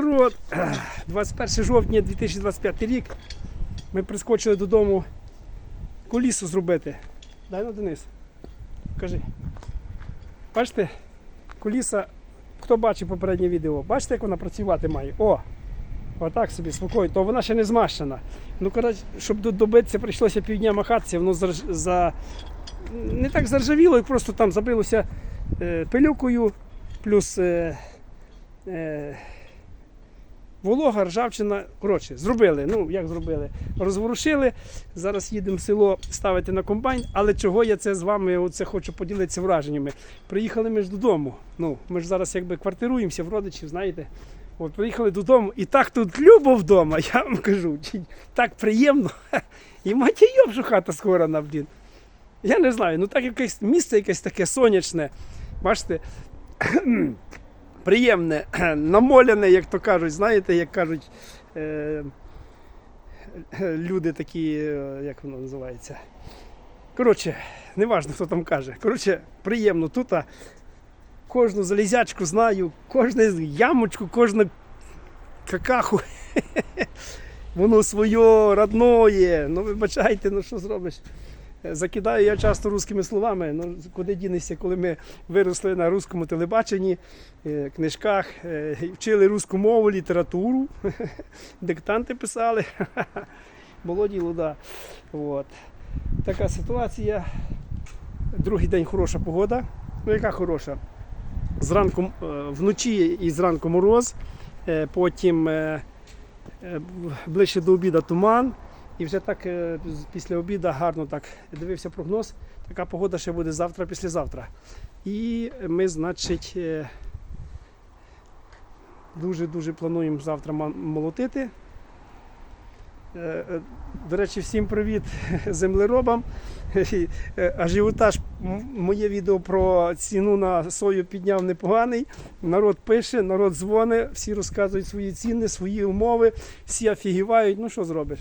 народ! 21 жовтня 2025 рік. Ми прискочили додому колісо зробити. Дай ну, Денис. Кажи. Бачите, коліса, хто бачив попереднє відео, бачите, як вона працювати має? О! Отак собі, спокійно, то вона ще не змащена. Ну, коротше, щоб до- добитися, прийшлося півдня махатися, воно за, за не так заржавіло, як просто там забилося е, пилюкою, плюс е, е, волога, ржавчина. Коротше, зробили. Ну, як зробили? Розворушили. Зараз їдемо в село ставити на комбайн. Але чого я це з вами оце хочу поділитися враженнями? Приїхали ми ж додому. Ну, ми ж зараз якби квартируємося в родичів, знаєте. От приїхали додому, і так тут любо вдома, я вам кажу, так приємно. І мать що хата схорана, блін. Я не знаю, ну так якесь місце якесь таке сонячне. Бачите, приємне, намоляне, як то кажуть, знаєте, як кажуть е, люди такі, е, як воно називається. Коротше, неважно, хто там каже. Коротше, приємно тут. Кожну залізячку знаю, кожну ямочку, кожну какаху. Воно своє, родное. Ну, вибачайте, ну що зробиш? Закидаю я часто русскими словами. Ну, куди дінешся, коли ми виросли на русскому телебаченні, е, книжках, е, вчили русську мову, літературу, диктанти писали. Було діло, да. От. Така ситуація. Другий день хороша погода. Ну, яка хороша? Зранку е, вночі і зранку мороз, потім ближче до обіду туман. І вже так е, після обіду гарно так дивився прогноз. Така погода ще буде завтра, післязавтра. І ми, значить, е, дуже-дуже плануємо завтра молотити. Е, До речі, всім привіт землеробам. Ажіотаж моє відео про ціну на сою підняв непоганий. Народ пише, народ дзвонить, всі розказують свої ціни, свої умови, всі офігівають. Ну що зробиш?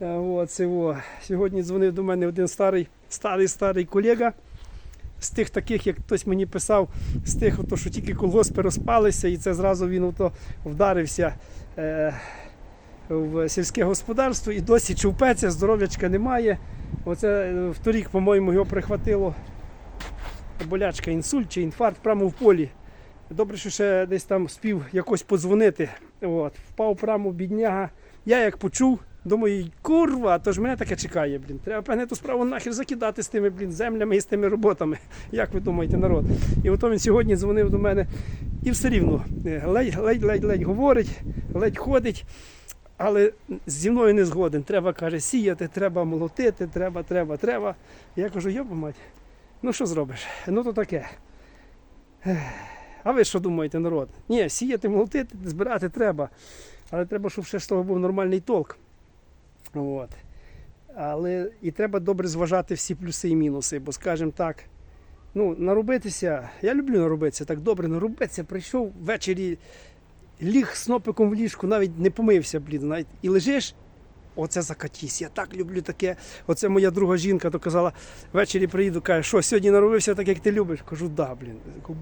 Е, От, це, о. Сьогодні дзвонив до мене один старий, старий, старий колега. З тих таких, як хтось мені писав, з тих, ото, що тільки колгоспи розпалися, і це зразу він ото вдарився е, в сільське господарство і досі човпеться, здоров'ячка немає. Оце е, вторік, по-моєму, його прихватило болячка, інсульт чи інфаркт прямо в полі. Добре, що ще десь там спів якось подзвонити. От, впав прямо бідняга. Я як почув, думаю, курва, то ж мене таке чекає, блін. Треба певне ту справу нахер закидати з тими блін, землями і з тими роботами. Як ви думаєте, народ? І ото він сьогодні дзвонив до мене і все рівно е, ледь, ледь, ледь, ледь говорить, ледь ходить. Але зі мною не згоден. Треба, каже, сіяти, треба молотити, треба, треба, треба. Я кажу, йоба мать, ну що зробиш? Ну то таке. А ви що думаєте, народ? Ні, сіяти, молотити, збирати треба. Але треба, щоб ще з того був нормальний толк. От. Але і треба добре зважати всі плюси і мінуси, бо, скажімо так, ну, наробитися, я люблю наробитися, так добре наробитися, прийшов ввечері, ліг снопиком в ліжку, навіть не помився, блін, навіть і лежиш. Оце закатісь. Я так люблю таке. Оце моя друга жінка то казала, ввечері приїду, каже, що сьогодні наробився так, як ти любиш. Кажу, да, блін.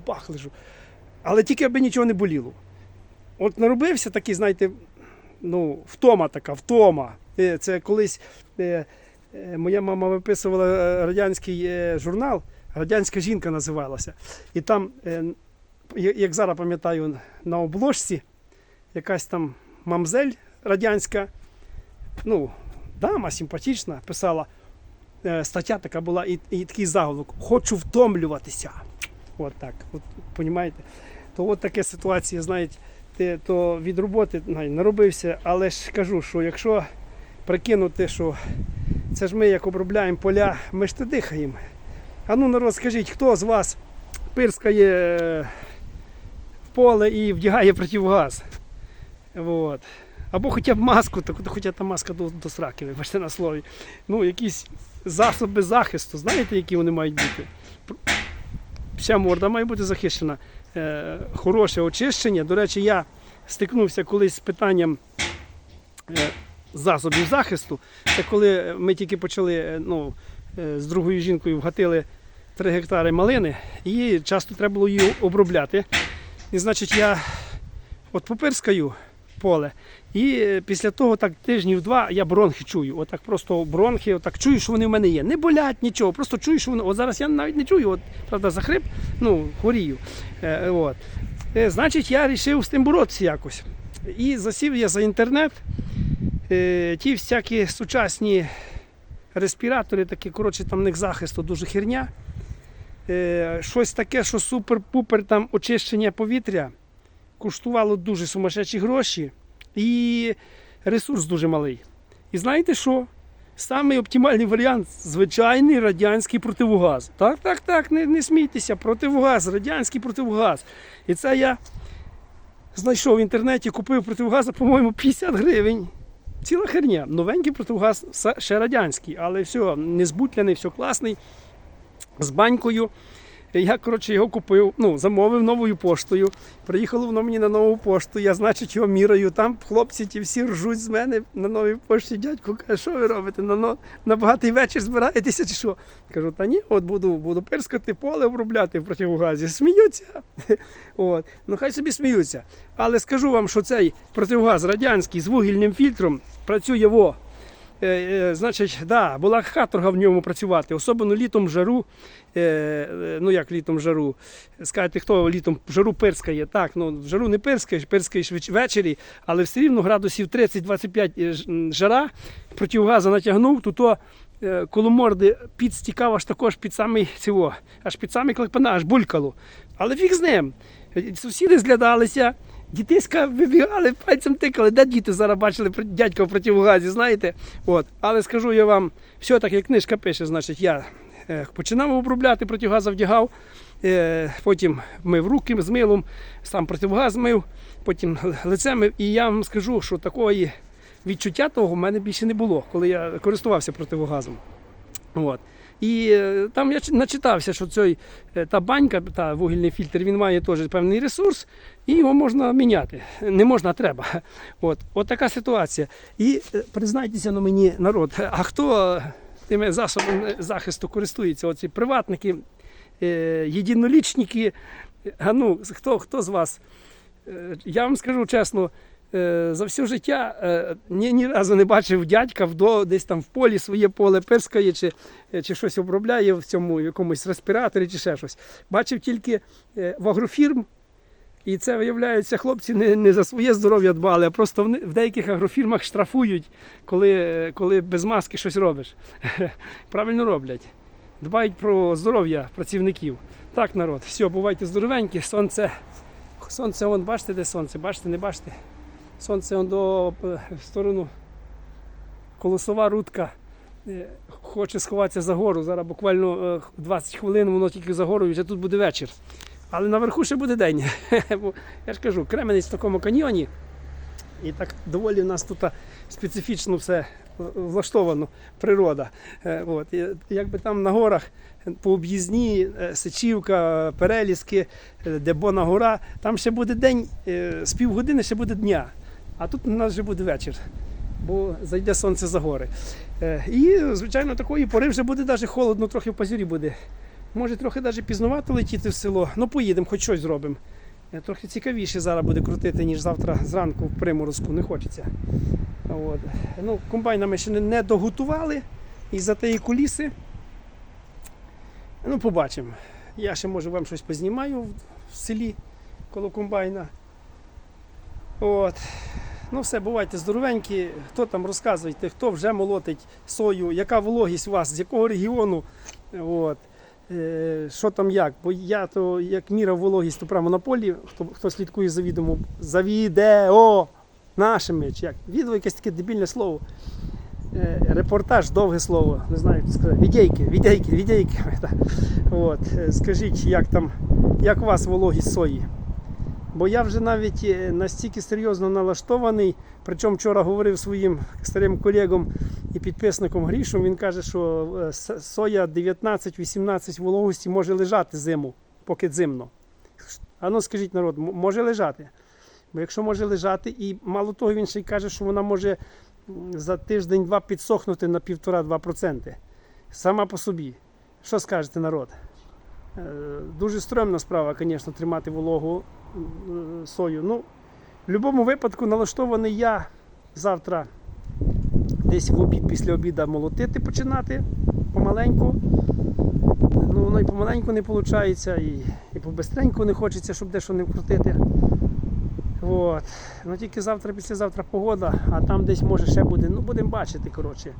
Бах лежу. Але тільки аби нічого не боліло. От наробився такий, знаєте, ну, втома така, втома. Е, Це колись е, е, моя мама виписувала радянський журнал, радянська жінка називалася. І там, як зараз пам'ятаю, на обложці якась там мамзель радянська, ну, дама симпатична, писала. Стаття така була і, і такий заголовок Хочу втомлюватися. От так. От, понімаєте? То от така ситуація, знаєте, ти то від роботи наробився, але ж кажу, що якщо прикинути, що це ж ми як обробляємо поля, ми ж то дихаємо. А ну народ, скажіть, хто з вас пирскає е, в поле і вдягає противогаз? От. Або хоча б маску, хоча та маска до, до сраки, вибачте на слові. Ну, якісь засоби захисту, знаєте, які вони мають бути? Вся морда має бути захищена. Е, хороше очищення. До речі, я стикнувся колись з питанням е, засобів захисту. Це коли ми тільки почали е, ну, е, з другою жінкою вгатили 3 гектари малини, і часто треба було її обробляти. І значить, я от попирскаю поле. І е, після того так тижнів два я бронхи чую. Отак просто бронхи, отак чую, що вони в мене є. Не болять нічого, просто чую, що вони. От зараз я навіть не чую, от правда, захрип, ну, хворію. Е, от. Значить, я вирішив з тим боротися якось. І засів я за інтернет. Е, ті всякі сучасні респіратори, такі, коротше, там в них захисту дуже херня. Е, щось таке, що супер-пупер там очищення повітря коштувало дуже сумасшедші гроші і ресурс дуже малий. І знаєте що? Самий оптимальний варіант звичайний радянський противогаз. Так, так, так, не, не смійтеся, противогаз, радянський противогаз. І це я знайшов в інтернеті, купив противогаз, по-моєму, 50 гривень. Ціла херня. Новенький противогаз ще радянський, але все, не збутляний, все класний. З банькою. Я, коротше, його купив, ну, замовив новою поштою. Приїхало воно мені на нову пошту. Я, значить, його міряю. Там хлопці ті всі ржуть з мене на новій пошті. Дядько каже, що ви робите? На, но- на багатий вечір збираєтеся чи що? Кажу, та ні, от буду, буду пирскати поле обробляти в противогазі. Сміються. От. Ну хай собі сміються. Але скажу вам, що цей противогаз радянський з вугільним фільтром працює во. Е, е, значить, да, була каторга в ньому працювати, особливо літом жару. Е, ну як літом жару? Скажете, хто літом жару пирскає? Так, ну жару не пирскаєш веч- ввечері, але все рівно градусів 30-25 е, ж- м, жара, противогаза натягнув, то то під стікав аж також під самий цього, аж під самий клапана, аж булькало. Але фіг з ним. Сусіди зглядалися. Дітиська вибігали, пальцем тикали, де діти зараз бачили дядька в противогазі, знаєте? От. Але скажу я вам, все так, як книжка пише, значить, я е, починав обробляти, противогаз вдягав, е, потім мив руки з милом, сам противогаз мив, потім лице мив. І я вам скажу, що такої відчуття того в мене більше не було, коли я користувався противогазом. От. І е, там я начитався, що цей, е, та банька, та вугільний фільтр, він має теж певний ресурс, і його можна міняти. Не можна, а треба. От, от така ситуація. І е, признайтеся ну, мені, народ, а хто тими засобами захисту користується? Оці приватники, єдинолічники, а ну, хто, хто з вас? Я вам скажу чесно, за все життя е, ні, ні разу не бачив дядька вдо, десь там в полі своє поле пирскає чи, е, чи щось обробляє в цьому якомусь респіраторі чи ще щось. Бачив тільки е, в агрофірм. І це виявляється, хлопці не, не за своє здоров'я дбали, а просто в, в деяких агрофірмах штрафують, коли, е, коли без маски щось робиш. Правильно роблять. Дбають про здоров'я працівників. Так, народ, все, бувайте здоровенькі, сонце. Сонце, вон, бачите, де сонце? Бачите, не бачите? Сонце до е, в сторону колосова рудка. е, Хоче сховатися за гору. Зараз буквально е, 20 хвилин воно тільки за горою, вже тут буде вечір. Але наверху ще буде день. Я ж кажу, Кременець в такому каньйоні. І так доволі в нас тут специфічно все е, влаштовано, природа. Е, От. Якби там на горах е, по об'їзні, е, Сичівка, Переліски, е, де Бона гора, там ще буде день, е, з півгодини ще буде дня. А тут у нас вже буде вечір, бо зайде сонце за гори. Е, І, звичайно, такої пори вже буде навіть холодно, трохи в пазірі буде. Може, трохи навіть пізнувато летіти в село. Ну, поїдемо, хоч щось зробимо. Е, Трохи цікавіше зараз буде крутити, ніж завтра зранку в приморозку, не хочеться. От. Ну, комбайна ми ще не, доготували і за тієї куліси. Ну, побачимо. Я ще може вам щось познімаю в селі коло комбайна. От. Ну все, бувайте здоровенькі. Хто там розказуйте, хто вже молотить сою, яка вологість у вас, з якого регіону. От. Е, що там як? Бо я то як міряв вологість, то прямо на полі, хто, хто слідкує за відео, за відео нашими, чи як? Відео якесь таке дебільне слово. Е, репортаж, довге слово, не знаю, як сказати. Відейки, відейки, відейки. От. е, Скажіть, як там, як у вас вологість сої? Бо я вже навіть е, настільки серйозно налаштований, причому вчора говорив своїм старим колегом і підписником Грішом, він каже, що е, соя 19-18 вологості може лежати зиму, поки зимно. А ну скажіть народ, може лежати? Бо якщо може лежати, і мало того, він ще й каже, що вона може за тиждень-два підсохнути на 1,5-2%. Сама по собі. Що скажете, народ? Е, Дуже стрьомна справа, звісно, тримати вологу сою. Ну, будь-якому випадку налаштований я завтра десь в обід після обіду молотити починати помаленьку. Ну, воно і помаленьку не виходить, і, і побистреньку не хочеться, щоб дещо не вкрутити. От. Ну тільки завтра, післязавтра погода, а там десь може ще буде. Ну, будемо бачити, коротше.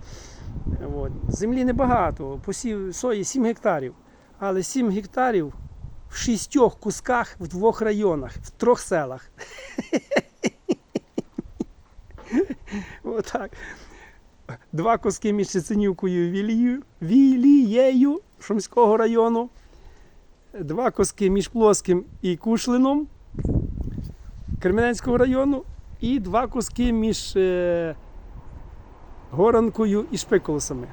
От. Землі небагато, посів сої 7 гектарів. Але 7 гектарів в шістьох кусках в двох районах, в трьох селах. Отак. Два куски між Сицинівкою і Вілією Шумського району. Два куски між Плоским і Кушлином Кременецького району. І два куски між е, Горанкою і Шпиколосами.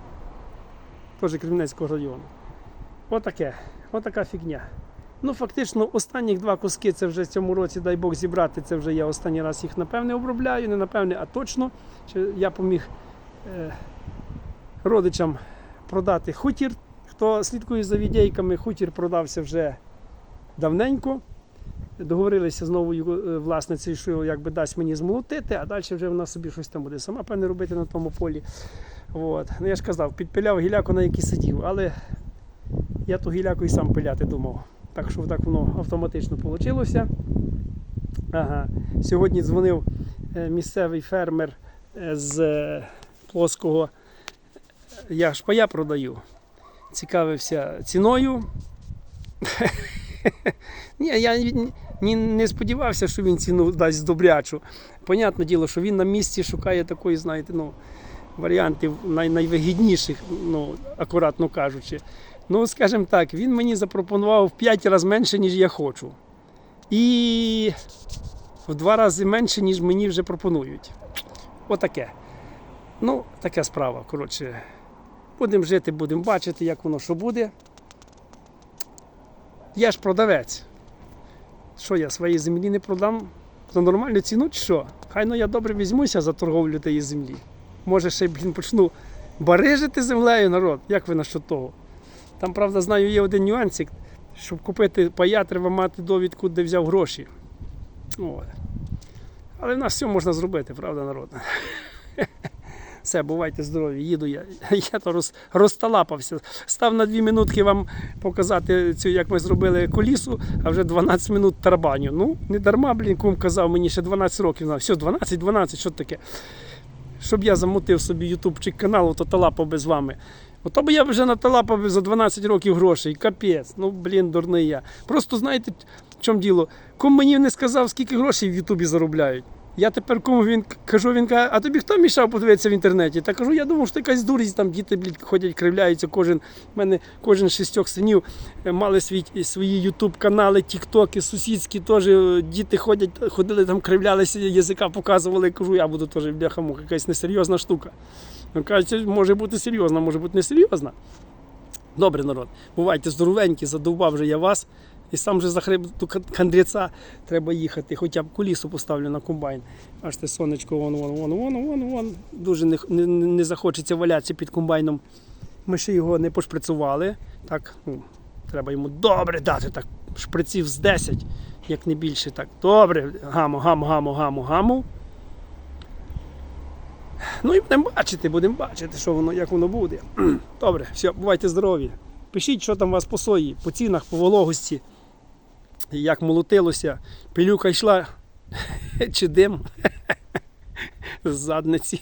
Теж Кременецького району. Отаке. Отака фігня. Ну, фактично, останніх два куски це вже в цьому році, дай Бог, зібрати. Це вже я останній раз їх напевне обробляю, не напевне, а точно. Я поміг е, родичам продати хутір. Хто слідкує за відейками, хутір продався вже давненько. Договорилися з новою е, власницею, що якби дасть мені змолотити, а далі вже вона собі щось там буде сама певне робити на тому полі. От. Ну, я ж казав, підпиляв гіляку, на якій сидів, але я ту гіляку і сам пиляти думав. Так що так воно автоматично вийшло. Ага. Сьогодні дзвонив е, місцевий фермер е, з е, плоского. Я шпая продаю. Цікавився ціною. Ні, я не сподівався, що він ціну дасть добрячу. Понятне діло, що він на місці шукає такої, знаєте, ну, варіантів най, найвигідніших, ну, акуратно кажучи. Ну, скажімо так, він мені запропонував в 5 разів менше, ніж я хочу. І в два рази менше, ніж мені вже пропонують. Отаке. Ну, така справа. Коротше, будемо жити, будемо бачити, як воно що буде. Я ж продавець. Що я своїй землі не продам за нормальну ціну чи що? Хай ну я добре візьмуся за торговлю тієї землі. Може ще блін, почну барижити землею народ. Як ви насчет того? Там, правда, знаю, є один нюансик. Щоб купити пая, треба мати довідку, де взяв гроші. От. Але в нас все можна зробити, правда, народ? Все, бувайте здорові, їду я. Я то роз, розталапався. Став на дві минутки вам показати цю, як ми зробили колісу, а вже 12 минут тарабаню. Ну, не дарма, блін, кум казав мені ще 12 років. Все, 12, 12, що таке? Щоб я замотив собі ютубчик канал, то талапав би з вами. Ото би я вже наталапав би за 12 років грошей. Капець. Ну, блін, дурний я. Просто знаєте, в чому діло? Ком мені не сказав, скільки грошей в Ютубі заробляють. Я тепер кому він кажу, він каже, а тобі хто мішав подивитися в інтернеті? Та кажу, я думав, що якась дурість, там діти блядь, ходять, кривляються. Кожен в мене кожен шістьох синів е, мали свій, свої ютуб канали, тіктоки, сусідські теж е, діти ходять, ходили там, кривлялися, язика показували. кажу, я буду теж бляха муха, якась несерйозна штука. Ну, може бути серйозна, може бути несерйозна. Добре, народ, бувайте здоровенькі, задовбав вже я вас. І сам же за хребту кандреця треба їхати, хоча б колісо поставлю на комбайн. Аж те сонечко, вон, вон, вон, вон, вон, вон. Дуже не, не, не захочеться валятися під комбайном. Ми ще його не пошприцували. Так, ну, треба йому добре дати, так, шприців з 10, як не більше. Так, добре, гаму, гаму, гаму, гаму, гаму. Ну і будемо бачити, будемо бачити, що воно, як воно буде. Добре, все, бувайте здорові. Пишіть, що там у вас по сої, по цінах, по вологості, як молотилося, пилюка йшла чи дим з задниці.